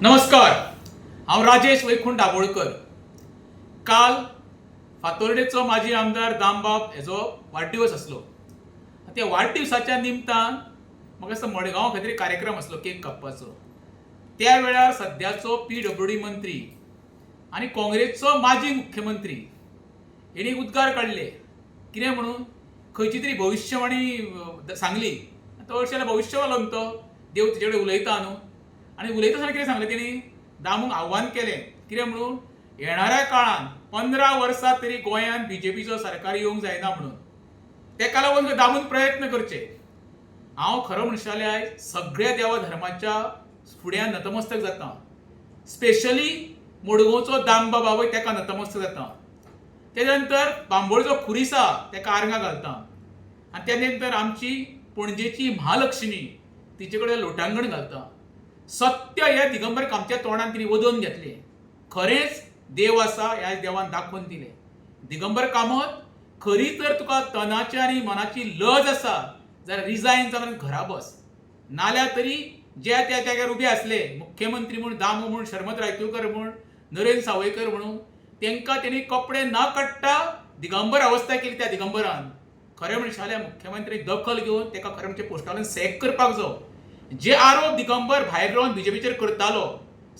नमस्कार. हांव राजेश वैकुंठ दाबोळकर काल फातोर्डेचो माजी आमदार दामबाब हेजो वाडदिवस आसलो त्या वाडदिवसाच्या निमतान म्हाका दिसता मडगांव खंय तरी कार्यक्रम आसलो केक कापपाचो त्या वेळार सद्याचो पी डब्ल्यू डी मंत्री आनी काँग्रेसचो माजी मुख्यमंत्री हेणी उद्गार काडले कितें म्हणून? खंयची तरी भविश्यवाणी सांगली. तो अशें भविश्यवालो न्हू तो देव तुजे कडेन उलयता न्हू. आनी उलयता आसतना कितें सांगलें तेणी दामूक आव्हान केलें. कितें म्हणून येणाऱ्या काळान पंदरा वर्सां तरी गोंयांत बीजेपीचो सरकार येवंक जायना म्हणून. तेका लागून दामून प्रयत्न करचे. हांव खरो म्हणशालें आयज सगळ्या देवा धर्माच्या फुड्यान नतमस्तक जाता. स्पेशली मडगांवचो दामबा बाबय तेका नतमस्तक जाता. तेज्या नंतर बांबोळचो खुरिसा तेका आर्गां घालता. आनी त्या नंतर आमची पणजेची महालक्ष्मी तिचे कडेन लोटांगण घालता. सत्य हे दिगंबर कामच्या तोंडान तिने वदोवन घेतले. खरेंच देव आसा ह्या देवान दाखोवन दिले. दिगंबर कामत खरी तर तुका तनाची आनी मनाची लज आसा जाल्यार रिजायन जावन घरा बस. नाल्यार तरी जे त्या जाग्यार उबे आसले मुख्यमंत्री म्हूण दामो म्हूण शर्मत रायतुरकर म्हूण नरेंद्र सावयकर म्हणून तेंकां तेणी कपडे न काडटा दिगंबर अवस्था केली त्या दिगंबरान. खरें म्हणशाल्या मुख्यमंत्री दखल घेवन ताका खरें म्हणजे पोस्टालन सॅक करपाक जाय जे आरोप दिगंबर भायर रावन बीजेपीचेर करतालो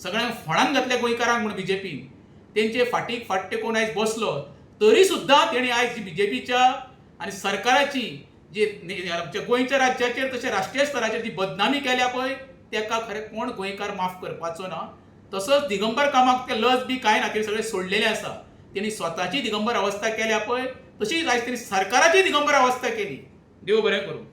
सगळ्यांक फोंडान घातले गोंयकारांक म्हूण बीजेपीन तेंचे फाटीक फाट कोण आयज बसलो तरी सुद्दां तेणी आयज जी बीजेपीच्या आनी सरकाराची जी आमच्या गोंयच्या राज्याचेर तशें राष्ट्रीय स्तराचेर जी बदनामी केल्या पळय तेका खरें कोण गोंयकार माफ करपाचो ना. तसोच दिगंबर कामाक ते लज बी कांय ना तेणी सगळें सोडलेलें आसा. तेणी स्वताची दिगंबर अवस्था केल्या पळय तशीच आयज तेणी सरकाराची दिगंबर अवस्था केली. देव बरें करूं.